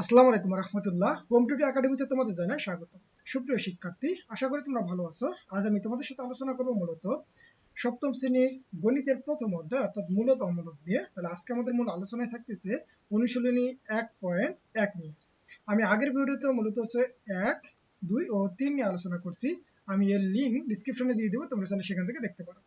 আসসালামু আলাইকুম রহমতুল্লাহ। Home today একাডেমিতে তোমাদের জানাই স্বাগত। সুপ্রিয় শিক্ষার্থী, আশা করি তোমরা ভালো আছো। আজ আমি তোমাদের সাথে আলোচনা করব মূলত সপ্তম শ্রেণির গণিতের প্রথম অধ্যায়, অর্থাৎ মূলত অমূলক নিয়ে। তাহলে আজকে আমাদের মূল আলোচনায় থাকতেছে অনুশীলনী এক পয়েন্ট এক নিয়ে। আমি আগের ভিডিওতে মূলত হচ্ছে এক, দুই ও তিন নিয়ে আলোচনা করছি। আমি এর লিঙ্ক ডিসক্রিপশনে দিয়ে দেবো, তোমরা চাইলে সেখান থেকে দেখতে পারো।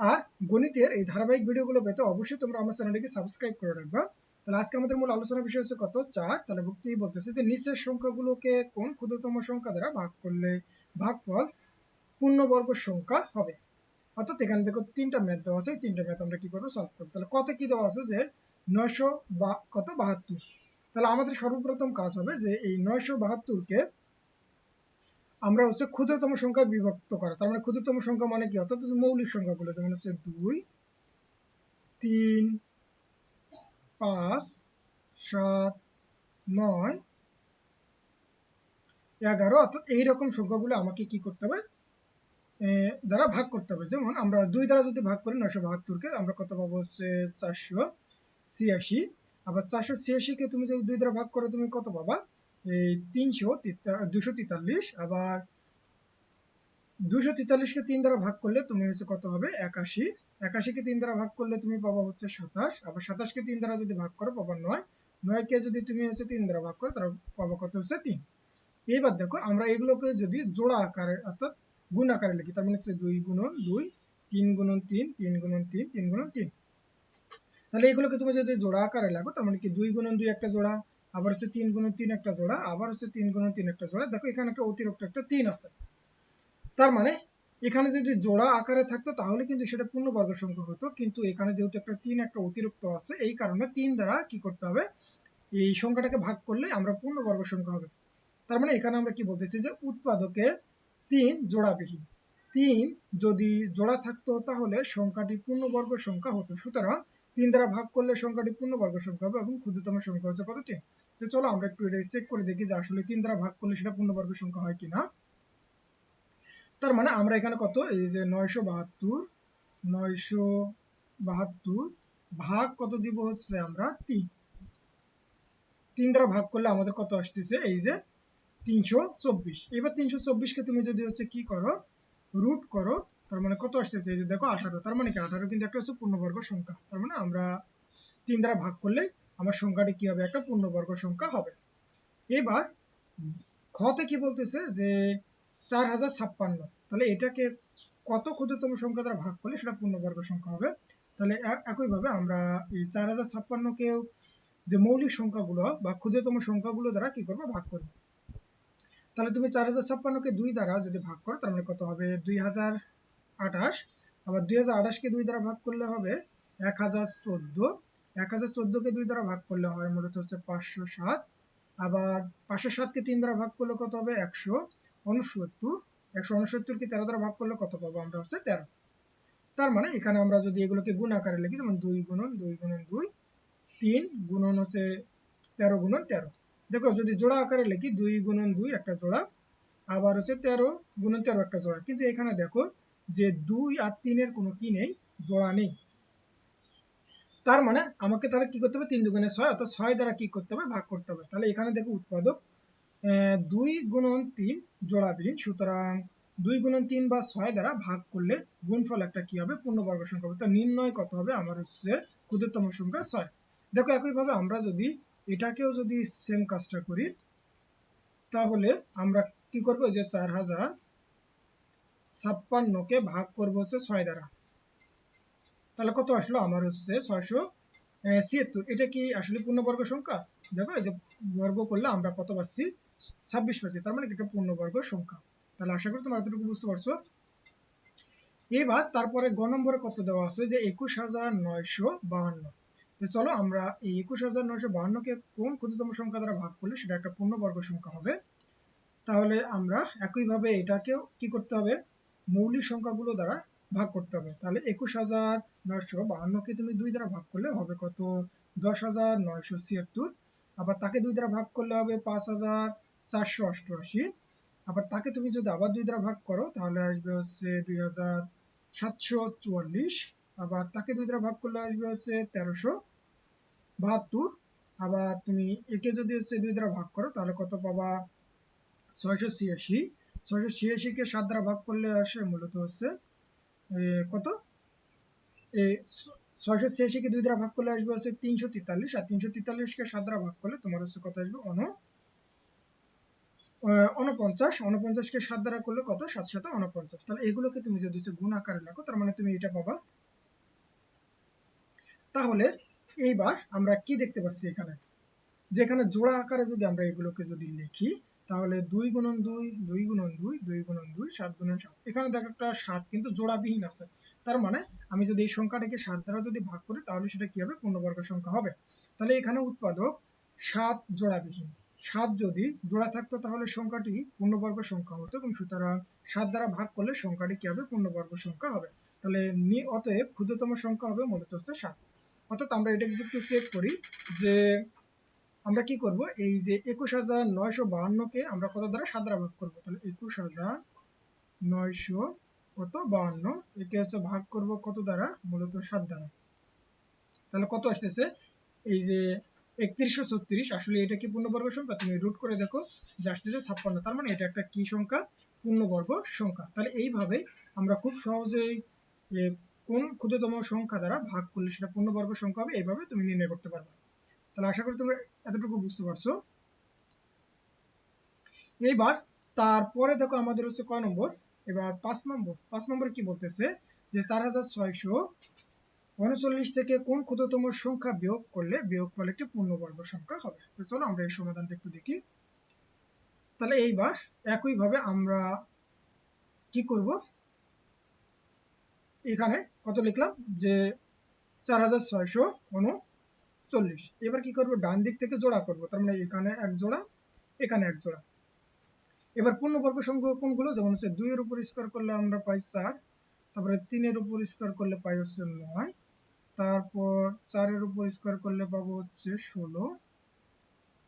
আর গণিতের এই ধারাবাহিক ভিডিওগুলো পেতে অবশ্যই তোমরা আমার চ্যানেলটিকে সাবস্ক্রাইব করে রাখবা। তাহলে আজকে আমাদের মূল আলোচনার বিষয় হচ্ছে কত? চার। তাহলে ভক্তি বলতেছে যে নিচের সংখ্যাগুলোকে কোন ক্ষুদ্রতম সংখ্যা দ্বারা ভাগ করলে ভাগফল পূর্ণবর্গ সংখ্যা হবে? অর্থাৎ এখানে দেখো তিনটা ম্যাথ দেওয়া আছে তিনটা ম্যাথ আমরা কি করব সলভ করব। তাহলে কত কি দেওয়া আছে যে নয়শো বা, কত? বাহাত্তর। তাহলে আমাদের সর্বপ্রথম কাজ হবে যে এই নয়শো বাহাত্তরকে আমরা হচ্ছে ক্ষুদ্রতম সংখ্যায় বিভক্ত করা। তার মানে ক্ষুদ্রতম সংখ্যা মানে কি? অর্থাৎ মৌলিক সংখ্যাগুলো, যেমন হচ্ছে দুই, তিন পাঁচ, সাত, নয়, এগারো। অর্থাৎ এইরকম সংখ্যাগুলো আমাকে কি করতে হবে? দ্বারা ভাগ করতে হবে। যেমন আমরা দুই দ্বারা যদি ভাগ করি, নয়শো বাহাত্তরকে আমরা কত পাবো হচ্ছে চারশো ছিয়াশি। আবার চারশো ছিয়াশিকে তুমি যদি দুই দ্বারা ভাগ করো, তুমি কত পাবা? এই তিনশো দুশো তেতাল্লিশ। আবার দুশো তেতাল্লিশকে তিন দ্বারা ভাগ করলে তুমি হচ্ছে কত হবে? একাশি। একাশিকে তিন দ্বারা ভাগ করলে তুমি পাবা হচ্ছে সাতাশ। আবার সাতাশকে তিন দ্বারা যদি ভাগ করো, পাবা নয়। নয়কে যদি তুমি হচ্ছে তিন দ্বারা ভাগ করো, তাহলে পাবা কত হচ্ছে তিন। এইবার দেখো, আমরা এগুলোকে যদি জোড়া আকারে, অর্থাৎ গুণ আকারে লিখি, তার মানে হচ্ছে দুই গুণন দুই, তিন গুণন তিন তিন গুণন তিন তিন গুণন তিন। তাহলে এগুলোকে তুমি যদি জোড়া আকারে লাগো, তার মানে কি দুই গুণন দুই একটা জোড়া, আবার হচ্ছে তিন গুণন তিন একটা জোড়া, আবার হচ্ছে তিন গুণন তিন একটা জোড়া। দেখো এখানে একটা অতিরিক্ত একটা তিন আছে। তার মানে এখানে যদি জোড়া আকারে থাকতো, তাহলে কিন্তু সেটা পূর্ণবর্গ সংখ্যা হতো। কিন্তু এখানে যেহেতু একটা তিন, একটা অতিরিক্ত আছে, এই কারণে তিন দ্বারা কি করতে হবে? এই সংখ্যাটাকে ভাগ করলে আমরা পূর্ণবর্গ সংখ্যা হবে। তার মানে এখানে আমরা কি বলতেছি যে উৎপাদকে তিন জোড়াবিহীন। তিন যদি জোড়া থাকতো, তাহলে সংখ্যাটি পূর্ণবর্গ সংখ্যা হতো। সুতরাং তিন দ্বারা ভাগ করলে সংখ্যাটি পূর্ণবর্গ সংখ্যা হবে এবং ক্ষুদ্রতম সংখ্যা হচ্ছে কত তিন? তো চলো আমরা একটু এটা চেক করে দেখি যে আসলে তিন দ্বারা ভাগ করলে সেটা পূর্ণবর্গ সংখ্যা হয় কিনা। তার মানে আমরা এখানে কত? এই যে নয়শো বাহাত্তর নয়শো বাহাত্তর ভাগ কত দিব হচ্ছে আমরা তিন। তিন দ্বারা ভাগ করলে আমাদের কত আসতেছে? এই যে তিনশো চব্বিশ। এবার তিনশো চব্বিশকে তুমি যদি হচ্ছে কি করো? রুট করো, তার মানে কত আসতেছে? এই যে দেখো আঠারো। তার মানে কি? আঠারো কিন্তু একটা হচ্ছে পূর্ণবর্গ সংখ্যা। তার মানে আমরা তিন দ্বারা ভাগ করলে আমার সংখ্যাটি কি হবে? একটা পূর্ণবর্গ সংখ্যা হবে। এবার খতে কি বলতেছে? যে চার হাজার ছাপ্পান্ন। তাহলে এটাকে কত ক্ষুদ্রতম সংখ্যা দ্বারা ভাগ করলে সেটা পূর্ণবর্গ সংখ্যা হবে? তাহলে একইভাবে আমরা এই চার হাজার ছাপ্পান্নকেও যে মৌলিক সংখ্যাগুলো বা ক্ষুদ্রতম সংখ্যাগুলো দ্বারা কি করব? ভাগ করব। তাহলে তুমি চার হাজার ছাপ্পান্নকে দুই দ্বারা যদি ভাগ করো, তার মানে কত হবে? দুই হাজার আঠাশ। আবার দুই হাজার আঠাশকে দুই দ্বারা ভাগ করলে হবে এক হাজার চোদ্দ। এক হাজার চোদ্দকে দুই দ্বারা ভাগ করলে হয় মূলত হচ্ছে পাঁচশো সাত। আবার পাঁচশো সাতকে তিন দ্বারা ভাগ করলে কত হবে? একশো। উনসত্তর, একশো উনসত্তরকে তেরো দ্বারা ভাগ করলে কত পাবো? আমরা হচ্ছে তেরো। তার মানে এখানে আমরা যদি এগুলোকে গুণ আকারে লিখি, যেমন দুই গুণন দুই গুণন দুই, তিন গুণন হচ্ছে তেরো গুণন তেরো। দেখো, যদি জোড়া আকারে লিখি, দুই গুণন দুই একটা জোড়া, আবার হচ্ছে তেরো গুণন তেরো একটা জোড়া। কিন্তু এখানে দেখো যে দুই আর তিনের কোনো কি নেই, জোড়া নেই। তার মানে আমাকে তাহলে কি করতে হবে? তিন দুগুণে ছয়, অর্থাৎ ছয় দ্বারা কি করতে হবে? ভাগ করতে হবে। তাহলে এখানে দেখো উৎপাদক দুই গুণন তিন জোড়াবিহীন সুতরাং দুই গুণন তিন বা ছয় দ্বারা ভাগ করলে গুণফল একটা কি হবে? পূর্ণবর্গ সংখ্যা হবে। তো নির্ণয় কত হবে? আমার হচ্ছে ক্ষুদ্রতম সংখ্যা ছয়। দেখো, একইভাবে আমরা যদি এটাকেও যদি সেম কাজটা করি, তাহলে আমরা কি করব? যে চার হাজার ছাপ্পান্নকে ভাগ করব হচ্ছে ছয় দ্বারা। তাহলে কত আসলো? আমার হচ্ছে ছয়শো ছিয়াত্তর। এটা কি আসলে পূর্ণবর্গ সংখ্যা? দেখো, এই যে বর্গ করলে আমরা কত পাচ্ছি? ছাব্বিশ পাচ্ছি তার মানে এটা পূর্ণবর্গ সংখ্যা। তাহলে আশা করি তোমরা এতটুকু বুঝতে পারছ। এবার তারপরে গ নম্বরে কত দেওয়া আছে? যে একুশ হাজার নয়শো বাহান্ন। তো চলো আমরা এই একুশ হাজার নয়শো বাহান্নকে কোন ক্ষুদ্রতম সংখ্যা দ্বারা ভাগ করলে সেটা একটা পূর্ণবর্গ সংখ্যা হবে? তাহলে আমরা একইভাবে এটাকেও কি করতে হবে? মৌলিক সংখ্যাগুলো দ্বারা ভাগ করতে হবে। তাহলে একুশ হাজার নয়শো বাহান্নকে তুমি দুই দ্বারা ভাগ করলে হবে কত? দশ হাজার নয়শো ছিয়াত্তর। আবার তাকে দুই দ্বারা ভাগ করলে হবে পাঁচ হাজার চারশো অষ্টআশি। আবার তাকে তুমি যদি আবার দুই দ্বারা ভাগ করো, তাহলে আসবে হচ্ছে দুই হাজার সাতশো চুয়াল্লিশ। আবার তাকে দুই দ্বারা ভাগ করলে আসবে হচ্ছে তেরোশো বাহাত্তর। আবার তুমি একে যদি হচ্ছে দুই দ্বারা ভাগ করো, তাহলে কত পাবা? ছয়শো ছিয়াশি। ছয়শো ছিয়াশিকে সাত দ্বারা ভাগ করলে আসে মূলত হচ্ছে কত? ছয়শো ছিয়াশিকে দুই দ্বারা ভাগ করলে আসবে হচ্ছে তিনশো তেতাল্লিশ। আর তিনশো তেতাল্লিশকে সাত দ্বারা ভাগ করলে তোমার হচ্ছে কত আসবে? অন উনপঞ্চাশ উনপঞ্চাশকে সাত দ্বারা করলে কত? সাতশত উনপঞ্চাশ তাহলে এগুলোকে তুমি যদি গুণ আকারে তার মানে তুমি এটা পাবা। তাহলে এইবার আমরা কি দেখতে পাচ্ছি এখানে? যেখানে জোড়া আকারে যদি আমরা এগুলোকে যদি লিখি, তাহলে গুণন দুই দুই গুণন দুই দুই গুণন দুই, সাত গুণন সাত। এখানে দেখো একটা সাত কিন্তু জোড়াবিহীন আছে। তার মানে আমি যদি এই সংখ্যাটাকে সাত দ্বারা যদি ভাগ করি, তাহলে সেটা কি হবে? পূর্ণবর্গ সংখ্যা হবে। তাহলে এখানে উৎপাদক সাত জোড়াবিহীন। সাত যদি জোড়া থাকতো তাহলে সংখ্যাটি পূর্ণবর্গ সংখ্যা হতো এবং সুতরাং সাত দ্বারা ভাগ করলে সংখ্যাটি কি হবে? পূর্ণবর্গ সংখ্যা হবে। তাহলে নি অতএব ক্ষুদ্রতম সংখ্যা হবে মূলত হচ্ছে সাত। অর্থাৎ আমরা এটা একটু চেক করি যে আমরা কি করব? এই যে একুশ হাজার নয়শো বাহান্নকে আমরা কত দ্বারা সাত দ্বারা ভাগ করব? তাহলে একুশ হাজার নয়শো কত বাহান্ন? একে হচ্ছে ভাগ করব কত দ্বারা? মূলত সাত দ্বারা। তাহলে কত আসতেছে? এই যে একত্রিশশো ছত্রিশ। আসলে এটা কি পূর্ণবর্গ সংখ্যা? তুমি রুট করে দেখো, যে আসতেছে তার মানে এটা একটা কি সংখ্যা? পূর্ণবর্গ সংখ্যা। তাহলে আমরা খুব কোন ক্ষুদ্রতম সংখ্যা দ্বারা ভাগ করলে সেটা পূর্ণবর্গ সংখ্যা হবে, এইভাবে তুমি নির্ণয় করতে পারবে। তাহলে আশা করি তোমরা এতটুকু বুঝতে পারছ। এইবার তারপরে দেখো আমাদের হচ্ছে কয় নম্বর? এবার পাঁচ নম্বর। পাঁচ নম্বরে কি বলতেছে? যে চার হাজার ছয়শো উনচল্লিশ থেকে কোন ক্ষুদ্রতম সংখ্যা বিয়োগ করলে বিয়োগ ফল একটি পূর্ণবর্গ সংখ্যা হবে? তো চলো আমরা এই সমাধানটা একটু দেখি। তাহলে এইবার একইভাবে আমরা কি করব? এখানে কত লিখলাম? যে চার হাজার ছয়শো উনচল্লিশ। এবার কি করব? ডান দিক থেকে জোড়া করব। তার মানে এখানে এক জোড়া, এখানে এক জোড়া। এবার পূর্ণবর্গ সংখ্যা কোনগুলো? যেমন হচ্ছে দুইয়ের উপর স্কোয়ার করলে আমরা পাই চার, তারপরে তিনের উপর স্কোয়ার করলে পাই হচ্ছে নয়। তারপর চারের উপর স্কোয়ার করলে পাবো হচ্ছে ষোলো,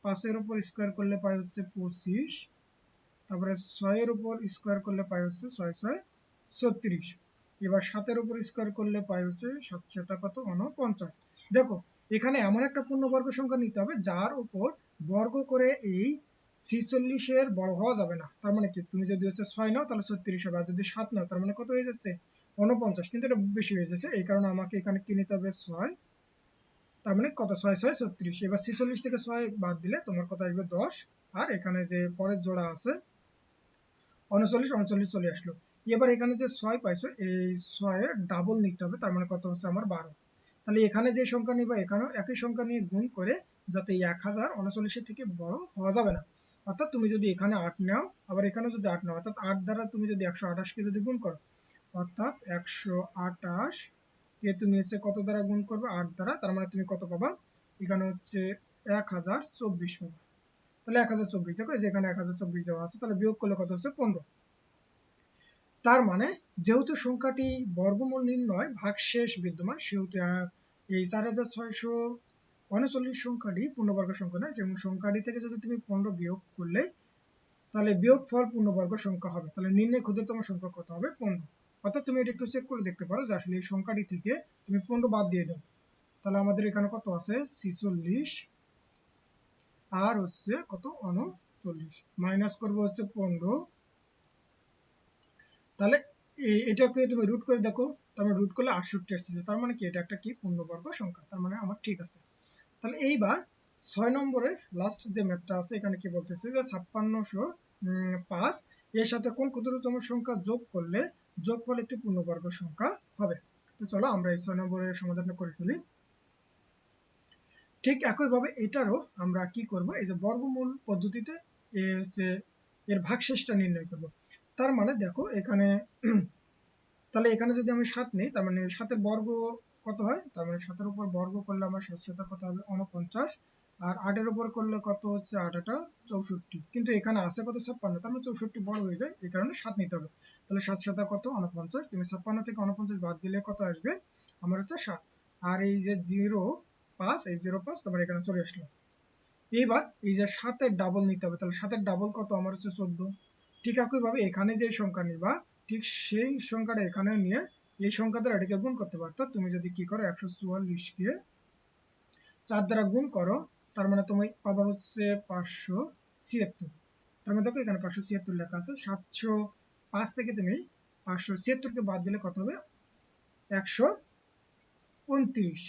পাঁচের উপর স্কোয়ার করলে পাই হচ্ছে পঁচিশ, তারপরে ছয়ের উপর স্কোয়ার করলে পাই হচ্ছে ছয় ছয়, ছত্রিশ। এবার সাতের উপর স্কোয়ার করলে পাই হচ্ছে সাত সাতশত কত? উনপঞ্চাশ। দেখো, এখানে এমন একটা পূর্ণবর্গ সংখ্যা নিতে হবে যার উপর বর্গ করে এই ছিচল্লিশের বড় হওয়া যাবে না। তার মানে কি? তুমি যদি হচ্ছে ছয় নাও, তাহলে ছত্রিশ হবে। আর যদি সাত নাও, তার মানে কত হয়ে যাচ্ছে? উনপঞ্চাশ, কিন্তু এটা বেশি হয়ে যাচ্ছে। এই কারণে আমাকে এখানে কি নিতে হবে ছয়। তার মানে কত? ছয় ছয়, ছত্রিশ। এবার ছিচল্লিশ থেকে ছয় বাদ দিলে তোমার কত আসবে? দশ। আর এখানে যে পরের জোড়া আছে, উনচল্লিশ উনচল্লিশ চলে আসলো। এবার এখানে যে ছয় পাইছো, এই ছয়ের ডাবল নিতে হবে। তার মানে কত হচ্ছে? আমার বারো। তাহলে এখানে যে সংখ্যা নিবা, এখানেও একই সংখ্যা নিয়ে গুণ করে যাতে এক হাজার উনচল্লিশের থেকে বড় হওয়া যাবে না। অর্থাৎ তুমি যদি এখানে আট নাও, আবার এখানেও যদি আট নাও, অর্থাৎ আট দ্বারা তুমি যদি একশো আঠাশকে যদি গুণ করো অর্থাৎ একশো আঠাশ। কে তুমি হচ্ছে কত দ্বারা গুণ করবে? আট দ্বারা। তার মানে তুমি কত পাবা? এখানে হচ্ছে এক হাজার চব্বিশ পাবা। তাহলে এক হাজার চব্বিশ। দেখো যেখানে এক হাজার চব্বিশ দেওয়া আছে, তাহলে বিয়োগ করলে কত হচ্ছে? পনেরো। তার মানে যেহেতু সংখ্যাটি বর্গমূল নির্ণয়, ভাগশেষ বিদ্যমান, সেহেতু এই চার হাজার ছয়শো উনচল্লিশ সংখ্যাটি পূর্ণবর্গ সংখ্যা নয়। যেমন সংখ্যাটি থেকে যদি তুমি পনেরো বিয়োগ করলে, তাহলে বিয়োগ ফল পূর্ণবর্গ সংখ্যা হবে। তাহলে নির্ণয় ক্ষুদ্রতম সংখ্যা কত হবে? পনেরো। অর্থাৎ তুমি এটা একটু চেক করে দেখতে পারো যে আসলে এই সংখ্যাটি থেকে তুমি পনেরো বাদ দিয়ে দাও। তাহলে আমাদের এখানে কত আছে? ছিচল্লিশ। আর হচ্ছে কত? উনচল্লিশ। মাইনাস করব হচ্ছে পনেরো। তাহলে এটাকে তুমি রুট করে দেখো। তারপরে রুট করলে আটষট্টি আসতেছে। তার মানে কি? এটা একটা কি? পূর্ণবর্গ সংখ্যা। তার মানে আমার ঠিক আছে। তাহলে এইবার ছয় নম্বরে লাস্ট যে ম্যাপটা আছে, এখানে কি বলতেছে? যে ছাপ্পান্নশো পাঁচ। এর সাথে কোন ক্ষুদ্রতম সংখ্যা যোগ করলে যোগফল একটি পূর্ণবর্গ সংখ্যা হবে। তো চলো আমরা এই ছয় নম্বরের সমাধান করে ফেলি। ঠিক একইভাবে এটারও আমরা কি করব? এই যে বর্গমূল পদ্ধতিতে হচ্ছে এর ভাগশেষটা নির্ণয় করব। তার মানে দেখো এখানে তাহলে এখানে যদি আমি সাত নেই, তার মানে সাতের বর্গ কত হয়? তার মানে সাতের উপর বর্গ করলে আমার সাতশত কত হবে? উনপঞ্চাশ। আর আটের উপর করলে কত হচ্ছে? আট আটা চৌষট্টি। কিন্তু এখানে আছে কত? ছাপ্পান্ন। তার মানে চৌষট্টি বড় হয়ে যায়। এই কারণে সাত নিতে হবে। তাহলে সাত সাতা কত? উনপঞ্চাশ তুমি ছাপ্পান্ন থেকে উনপঞ্চাশ বাদ দিলে কত আসবে? আমার হচ্ছে সাত। আর এই যে জিরো পাঁচ, এই জিরো পাঁচ, তোমার এখানে চলে আসলো। এইবার এই যে সাতের ডাবল নিতে হবে। তাহলে সাতের ডাবল কত? আমার হচ্ছে চোদ্দ। ঠিক একইভাবে এখানে যে সংখ্যা নিবা, ঠিক সেই সংখ্যাটা এখানে নিয়ে এই সংখ্যা দ্বারা এটাকে গুণ করতে পারতো তুমি যদি কি করো? একশো চুয়াল্লিশকে চার দ্বারা গুণ করো। তার মানে তুমি পাবা হচ্ছে পাঁচশো ছিয়াত্তর। তার মানে দেখো এখানে পাঁচশো ছিয়াত্তর লেখা আছে, সাতশো পাঁচ থেকে তুমি পাঁচশো ছিয়াত্তরকে বাদ দিলে কত হবে? একশো উনত্রিশ।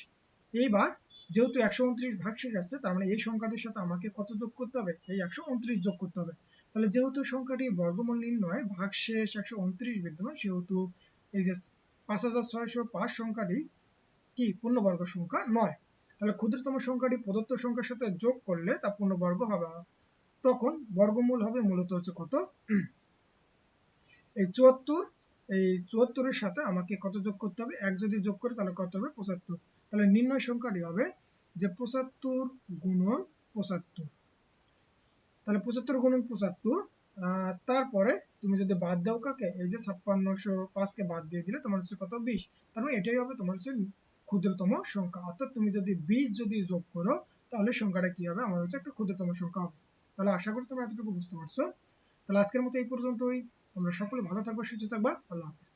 এইবার যেহেতু একশো উনত্রিশ ভাগশেষ আছে, তার মানে এই সংখ্যাটির সাথে আমাকে কত যোগ করতে হবে? এই একশো উনত্রিশ যোগ করতে হবে। তাহলে যেহেতু সংখ্যাটি বর্গমূল নির্ণয় ভাগশেষ একশো উনত্রিশ বিদ্যমান, সেহেতু এই যে পাঁচ হাজার ছয়শো পাঁচ সংখ্যাটি কি? পূর্ণবর্গ সংখ্যা নয়। তাহলে ক্ষুদ্রতম সংখ্যাটি প্রদত্ত সংখ্যার সাথে যোগ করলে তা পূর্ণবর্গ হবে। তখন বর্গমূল হবে মূলত হচ্ছে কত? এই চুয়াত্তর, এই চুয়াত্তরের সাথে আমাকে কত যোগ করতে হবে? এক যদি যোগ করে তাহলে কত হবে? পঁচাত্তর। তাহলে নির্ণয় সংখ্যাটি হবে যে পঁচাত্তর গুণন পঁচাত্তর। তাহলে পঁচাত্তর গুণন পঁচাত্তর তারপরে তুমি যদি বাদ দাও কাকে? এই যে ছাপ্পান্নশো পাঁচকে বাদ দিয়ে দিলে তোমার হচ্ছে কত? বিশ। তার মানে এটাই হবে তোমার হচ্ছে ক্ষুদ্রতম সংখ্যা। অর্থাৎ তুমি যদি বিশ যদি যোগ করো, তাহলে সংখ্যাটা কি হবে? আমার হচ্ছে একটা ক্ষুদ্রতম সংখ্যা হবে। তাহলে আশা করি তোমরা এতটুকু বুঝতে পারছ। তাহলে আজকের মতো এই পর্যন্তই। তোমরা সকলে ভালো থাকবে, সুস্থ থাকবা। আল্লাহ হাফিজ।